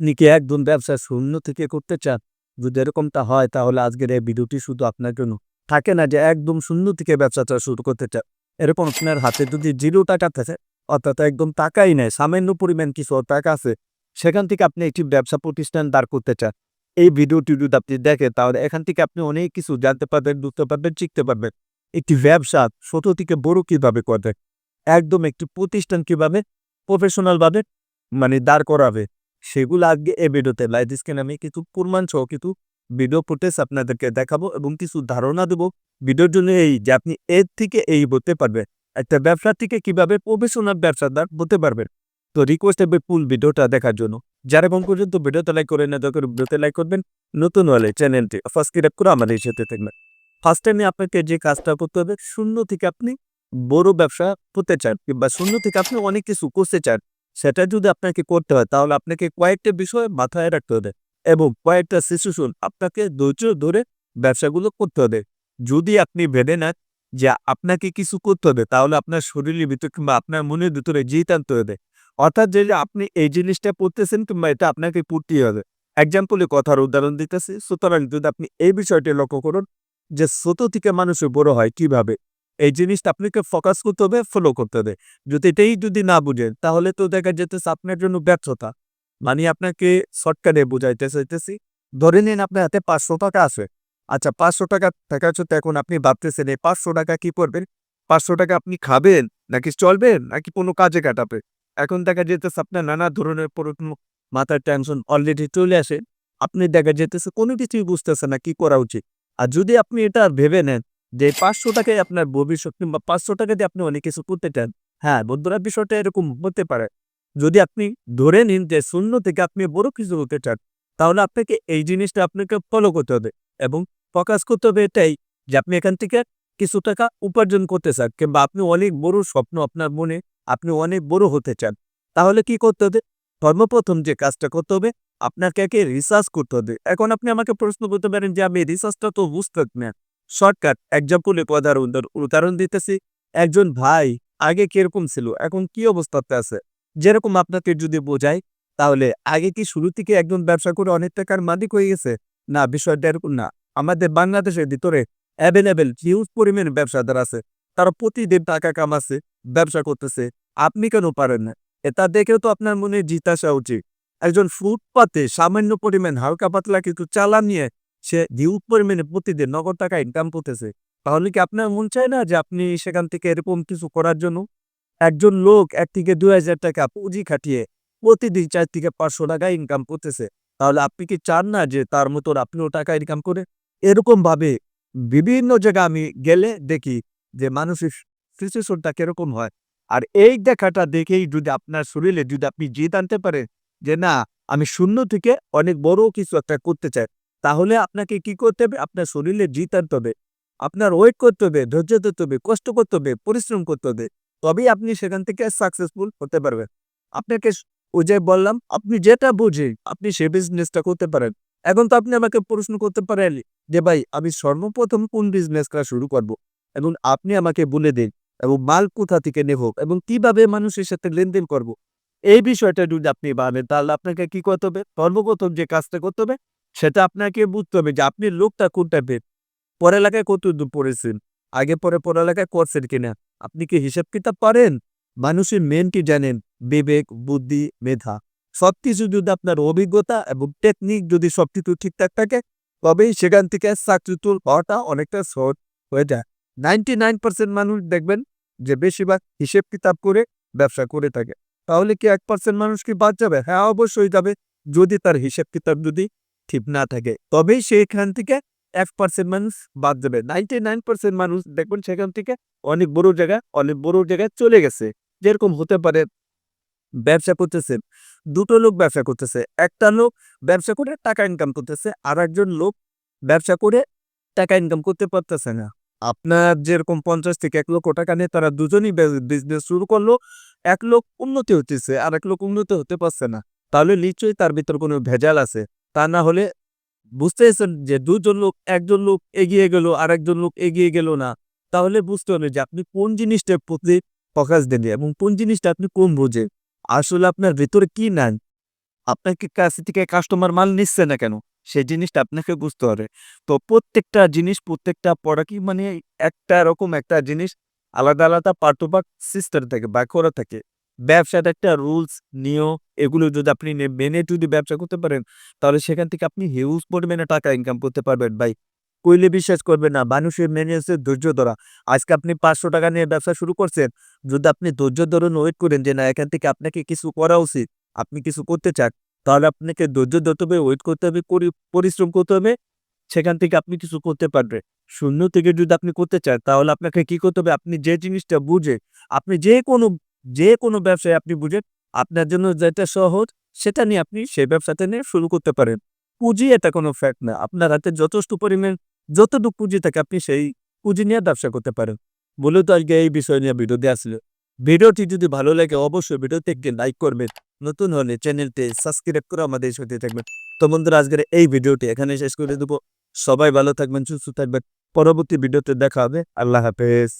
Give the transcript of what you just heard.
আপনি কি একদম ব্যবসা শূন্য থেকে করতে চান? যদি এরকমটা হয়, তাহলে আজকের এই ভিডিওটি শুধু আপনার জন্য। থাকে না যে একদম শূন্য থেকে ব্যবসাটা শুরু করতে চান। এরকম আপনার হাতে যদি জিরো টাকা থাকে, অর্থাৎ একদম টাকাই নেয় সামান্য পরিমাণ কিছু টাকা আছে, সেখান থেকে আপনি একটি ব্যবসা প্রতিষ্ঠান দাঁড় করতে চান। এই ভিডিওটি যদি আপনি দেখেন, তাহলে এখান থেকে আপনি অনেক কিছু জানতে পারবেন, বুঝতে পারবেন, শিখতে পারবেন। একটি ব্যবসা ছোট থেকে বড় কীভাবে করবে? একদম একটি প্রতিষ্ঠান কীভাবে প্রফেশনালভাবে মানে দাঁড় করাবে? সেগুলো আজকে এই ভিডিওতে লাইভ স্ক্রিনে আমি কিছু প্রমাণ সহ কিছু ভিডিও ফুটেজ আপনাদেরকে দেখাবো এবং কিছু ধারণা দেবো। ভিডিওর জন্য এই যে আপনি এর থেকে এই হতে পারবেন। একটা ব্যবসা থেকে কীভাবে প্রফেশনাল ব্যবসাদার হতে পারবেন। তো রিকোয়েস্ট হবে ফুল ভিডিওটা দেখার জন্য। যারা এবং পর্যন্ত ভিডিওতে লাইক করে না দরকার ভিডিওতে লাইক করবেন। নতুন হলে চ্যানেলটি সাবস্ক্রাইব করে আমাদের সাথে থাকবেন। ফার্স্ট টাইমে আপনাকে যে কাজটা করতে হবে, শূন্য থেকে আপনি বড় ব্যবসা করতে চান কিংবা শূন্য থেকে আপনি অনেক কিছু করতে চান সেটা যদি আপনাকে করতে হয়, তাহলে আপনাকে কয়েকটা বিষয় মাথায় রাখতে হবে এবং কয়েকটা সিচুয়েশন আপনাকে ধৈর্য ধরে ব্যবসাগুলো করতে হবে। যদি আপনি ভেবে নেন যে আপনাকে কিছু করতে হবে, তাহলে আপনার শরীরের ভিতরে কিংবা আপনার মনের ভিতরে জিত আনতে হবে। অর্থাৎ যে যে আপনি এই জিনিসটা পড়তেছেন কিংবা এটা আপনাকে পড়তেই হবে। এক্সাম্পলে কথার উদাহরণ দিতেছি। সুতরাং যদি আপনি এই বিষয়টি লক্ষ্য করুন যে ছোট থেকে মানুষের বড় হয় কীভাবে? এই জিনিসটা আপনাকে ফোকাস করতে হবে ফলো করতে হবে। যদি এটাই যদি না বুঝেন, তাহলে তো দেখা যেতেছে আপনার জন্য ব্যর্থতা। মানে আপনাকে শর্টকাটে বুঝাইতে চাইতেছি। ধরে নিন আপনার হাতে পাঁচশো টাকা আছে। আচ্ছা পাঁচশো টাকা থাকা সত্ত্বেও এখন আপনি ভাবতেছেন, এই পাঁচশো টাকা কি করবেন? পাঁচশো টাকা আপনি খাবেন, নাকি চলবেন, নাকি কোনো কাজে কাটাবে এখন দেখা যেতেছে আপনার নানা ধরনের মাথার টেনশন অলরেডি চলে আসে। আপনি দেখা যেতেছে কোনো কিছুই বুঝতেছে না, কি করা উচিত? আর যদি আপনি এটা ভেবে নেন যে পাঁচশো টাকায় আপনার ভবিষ্যৎ কিংবা পাঁচশো টাকা দিয়ে আপনি অনেক কিছু করতে চান। হ্যাঁ বন্ধুরা, বিষয়টা এরকম হতে পারে। যদি আপনি ধরে নিন যে শূন্য থেকে আপনি বড় কিছু হতে চান, তাহলে আপনাকে এই জিনিসটা আপনাকে ফলো করতে হবে এবং ফোকাস করতে হবে এটাই যে আপনি এখান থেকে কিছু টাকা উপার্জন করতে চান কিংবা আপনি অনেক বড় স্বপ্ন আপনার মনে আপনি অনেক বড় হতে চান। তাহলে কি করতে হবে? সর্বপ্রথম যে কাজটা করতে হবে, আপনাকে একে রিসার্চ করতে হবে। এখন আপনি আমাকে প্রশ্ন করতে পারেন যে আমি রিসার্চটা তো বুঝতে না। শর্টকাট পদার উদাহরণ দিতেছি। একজন ভাই আগে কীরকম ছিল? এখন কি অবস্থাতে আছে? যেরকম আপনাকে যদি বোঝাই, তাহলে আগে কি শুরু থেকে একজন ব্যবসা করে অনেক টাকার মালিক হয়ে গেছে? না, বিষয়টা এরকম না। আমাদের বাংলাদেশের ভিতরে অ্যাভেলেবেল হিউজ পরিমাণ ব্যবসাদার আছে। তারা প্রতিদিন টাকা কামাচ্ছে, ব্যবসা করতেছে। আপনি কেন পারেন না? এটা দেখেও তো আপনার মনে জিত আসা উচিত। একজন ফুটপাতে সামান্য পরিমাণ হালকা পাতলা কিছু চালা নিয়ে সে হিউজ পরিমাণে প্রতিদিন নগদ টাকা ইনকাম করতেছে। তাহলে কি আপনার মন চায় না যে আপনি সেখান থেকে এরকম কিছু করার জন্য? একজন লোক এক থেকে দুই হাজার টাকা পুঁজি খাটিয়ে প্রতিদিন চার থেকে পাঁচশো টাকা ইনকাম করতেছে। তাহলে আপনি কি চান না যে তার মতন আপনিও টাকা ইনকাম করে? এরকম ভাবে বিভিন্ন জায়গায় আমি গেলে দেখি যে মানুষের সিচুয়েশনটা কীরকম হয়। আর এই দেখাটা দেখেই যদি আপনার শরীরে যদি আপনি জিত আনতে পারেন যে না, আমি শূন্য থেকে অনেক বড় কিছু একটা করতে চাই তাহলে আপনাকে কি করতে হবে? আপনার শরীরে জিত আনতে হবে। আপনার ওয়েট করতে হবে, ধৈর্য ধরতে হবে, কষ্ট করতে হবে, পরিশ্রম করতে হবে। তবেই আপনি সেখান থেকে সাকসেসফুল হতে পারবেন। আপনাকে ওই যে বললাম, আপনি যেটা বুঝে আপনি সে বিজনেসটা করতে পারেন। এখন তো আপনি আমাকে প্রশ্ন করতে পারেন যে, ভাই, আমি সর্বপ্রথম কোন বিজনেসটা শুরু করব? এবং আপনি আমাকে বলে দিন, এবং মাল কোথা থেকে নেব? এবং কীভাবে মানুষের সাথে লেনদেন করব। এই বিষয়টা যদি আপনি ভাবেন তাহলে আপনাকে কি করতে হবে? সর্বপ্রথম যে কাজটা করতে হবে সেটা আপনাকে বুঝতে হবে যে আপনি লোকটা কোনটা পেন পড়ালেখায় কত দূর পড়েছেন? আগে পরে পড়ালেখা করছেন কিনা? আপনি কি হিসাব কিতাব পারেন? মানুষের মেন কি জানেন? বিবেক, বুদ্ধি, মেধা। সবকিছু যদি আপনার অভিজ্ঞতা এবং টেকনিক যদি সবকিছু ঠিকঠাক থাকে, তবেই সেখান থেকে সাকসেসফুল হওয়াটা অনেকটা সহজ হয়ে যায়। নাইনটি নাইন পার্সেন্ট মানুষ দেখবেন যে বেশিরভাগ হিসেব কিতাব করে ব্যবসা করে থাকে। তাহলে কি এক পার্সেন্ট মানুষ কি বাদ যাবে? হ্যাঁ অবশ্যই যাবে। যদি তার হিসেব কিতাব যদি ঠিক না থাকে, তবেই সেখান থেকে এক পার্সেন্ট মানুষ বাদ যাবে। নাইনটি নাইন পার্সেন্ট মানুষ দেখবেন সেখান থেকে অনেক বড় জায়গায় অনেক বড় জায়গায় চলে গেছে। যেরকম হতে পারে ব্যবসা করতেছে, দুটো লোক ব্যবসা করতেছে, একটা লোক ব্যবসা করে টাকা ইনকাম করতেছে আর একজন লোক ব্যবসা করে টাকা ইনকাম করতে পারতেছে না। আপনার যেরকম পঞ্চাশ থেকে এক লক্ষ টাকা নিয়ে তারা দুজনই বিজনেস শুরু করল, এক লোক উন্নতি হতেছে আর এক লোক উন্নতি হতে পারছে না। তাহলে নিশ্চয়ই তার ভিতর কোনো ভেজাল আছে। তা না হলে বুঝতেছেন যে দুজন লোক, একজন লোক এগিয়ে গেল আর একজন লোক এগিয়ে গেল না। তাহলে বুঝতে হবে যে আপনি কোন জিনিসটার প্রতি ফোকাস দেন এবং কোন জিনিসটা আপনি কোন বোঝে আসলে আপনার ভেতরে কি নেন আপনাকে কাছ থেকে কাস্টমার মাল নিচ্ছে না কেন? সেই জিনিসটা আপনাকে বুঝতে হবে। তো প্রত্যেকটা জিনিস, প্রত্যেকটা প্রোডাক্টই মানে একটা রকম একটা জিনিস আলাদা আলাদা পার্টবাক সিস্টেম থাকে বা করা থাকে। ব্যবসার একটা রুলস, নিয়ম এগুলো যদি আপনি মেনে যদি ব্যবসা করতে পারেন, তাহলে সেখান থেকে আপনি হিউজ পরিমাণে টাকা ইনকাম করতে পারবেন। ভাই, কইলে বিশ্বাস করবেন না, মানুষের মেনে হচ্ছে ধৈর্য ধরা। আজকে আপনি পাঁচশো টাকা নিয়ে ব্যবসা শুরু করছেন, যদি আপনি ধৈর্য ধরুন ওয়েট করেন যে না, এখান থেকে আপনাকে কিছু করা উচিত, আপনি কিছু করতে চান, তাহলে আপনাকে ধৈর্য ধরতে হবে ওয়েট করতে হবে পরিশ্রম করতে হবে, সেখান থেকে আপনি কিছু করতে পারবেন। শূন্য থেকে যদি আপনি করতে চান, তাহলে আপনাকে কি করতে হবে? আপনি যে জিনিসটা বুঝে, আপনি যে কোনো যে কোনো ব্যবসায় আপনি বুঝেন, আপনার জন্য যেটা সহজ, সেটা নিয়ে আপনি সেই ব্যবসাতে নিয়ে শুরু করতে পারেন। পুঁজি এটা কোনো ফ্যাক্ট না। আপনার হাতে যথেষ্ট পরিমাণ, যতটুকু পুঁজি থাকে আপনি সেই পুঁজি নিয়ে ব্যবসা করতে পারেন। মূলত আজকে এই বিষয় নিয়ে ভিডিও দিয়ে আসলে ভিডিওটি যদি ভালো লাগে অবশ্যই ভিডিওতে একটি লাইক করবেন। নতুন হলে চ্যানেলটি সাবস্ক্রাইব করে আমাদের সাথে থাকবেন। তো বন্ধুরা, আজকের এই ভিডিওটি এখানে শেষ করে দেবো। সবাই ভালো থাকবেন, সুস্থ থাকবেন। পরবর্তী ভিডিওতে দেখা হবে। আল্লাহ হাফেজ।